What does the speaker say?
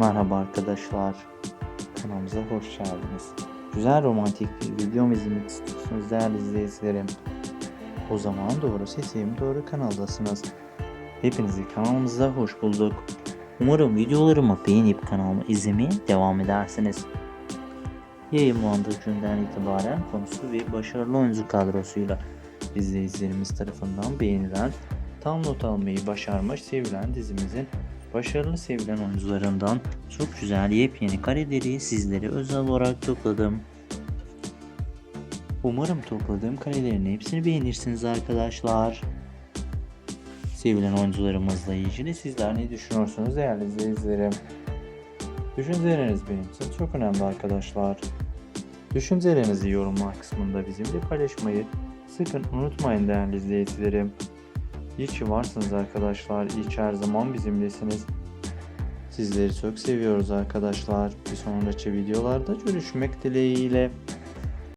Merhaba arkadaşlar. Kanalımıza hoş geldiniz. Güzel romantik bir video mu izlemek istiyorsunuz değerli izleyicilerim? O zaman doğru seçim doğru kanaldasınız. Hepinizi kanalımıza hoş bulduk. Umarım videolarımı beğenip kanalımı izlemeye devam edersiniz. Yayınlandığı günden itibaren konusu ve başarılı oyuncu kadrosuyla izleyicilerimiz tarafından beğenilen, tam not almayı başarmış sevilen dizimizin başarılı sevilen oyuncularından çok güzel yepyeni kareleri sizlere özel olarak topladım. Umarım topladığım karelerin hepsini beğenirsiniz arkadaşlar. Sevilen oyuncularımızla ilgili sizler ne düşünüyorsunuz değerli izleyicilerim? Düşünceleriniz benim için çok önemli arkadaşlar. Düşüncelerinizi yorumlar kısmında bizimle paylaşmayı sakın unutmayın değerli izleyicilerim. İyi varsınız arkadaşlar. İyi her zaman bizimlesiniz. Sizleri çok seviyoruz arkadaşlar. Bir sonraki videolarda görüşmek dileğiyle.